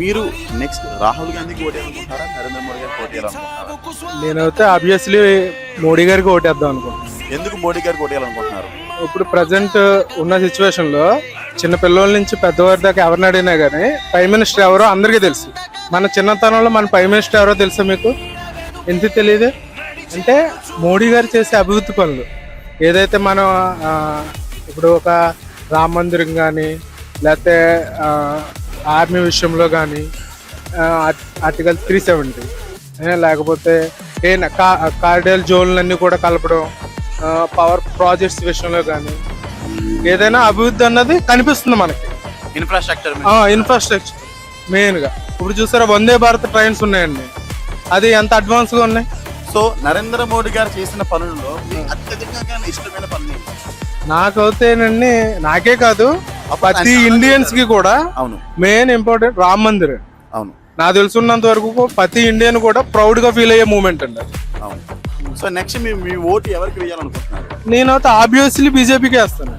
మీరు నెక్స్ట్ రాహుల్ గాంధీకి ఓటేయాలనుకుంటున్నారా నరేంద్ర మోడీ గారికి ఓటేయాలనుకుంటున్నారా? నేనైతే ఆబ్వియస్లీ మోడీ గారికి ఓటేద్దాం అనుకుంటున్నాను. ఎందుకు మోడీ గారికి ఓటేయాలనుకుంటున్నారు? ఇప్పుడు ప్రజెంట్ ఉన్న సిచ్యువేషన్లో చిన్న పిల్లల నుంచి పెద్దవారి దాకా ఎవరిని అడిగినా కానీ ప్రైమ్ మినిస్టర్ ఎవరో అందరికీ తెలుసు. మన చిన్నతనంలో మన ప్రైమ్ మినిస్టర్ ఎవరో తెలుసా మీకు? ఎందుకు తెలియదు? అంటే మోడీ గారు చేసే అభివృద్ధి పనులు. ఏదైతే మనం ఇప్పుడు ఒక రామ మందిరం కానీ లేకపోతే ఆర్మీ విషయంలో కానీ ఆర్టికల్ త్రీ సెవెంటీ. లేకపోతే ఏ కార్డియల్ జోన్లన్నీ కూడా కలపడం పవర్ ప్రాజెక్ట్స్ విషయంలో కానీ ఏదైనా అభివృద్ధి అన్నది కనిపిస్తుంది మనకి. ఇన్ఫ్రాస్ట్రక్చర్ ఇన్ఫ్రాస్ట్రక్చర్ మెయిన్గా ఇప్పుడు చూసారా వందే భారత్ ట్రైన్స్ ఉన్నాయండి. అది ఎంత అడ్వాన్స్గా ఉన్నాయి? సో నరేంద్ర మోడీ గారు చేసిన పనుల్లో అత్యధికంగా ఇష్టమైన పనులు? నాకైతేనండి నాకే కాదు ప్రతి ఇండియన్స్కి కూడా అవును. Main important Ram Mandir. అవును. నాకు తెలుసున్నంత వరకు ప్రతి ఇండియన్ కూడా ప్రౌడ్గా ఫీల్ అయ్యే మూమెంట్ అండి. అవును. సో నెక్స్ట్ మీ మీ ఓటు ఎవరికి వేయాలనుకుంటున్నారు? నేనైతే ఆబ్వియస్లీ బీజేపీకి వేస్తాను.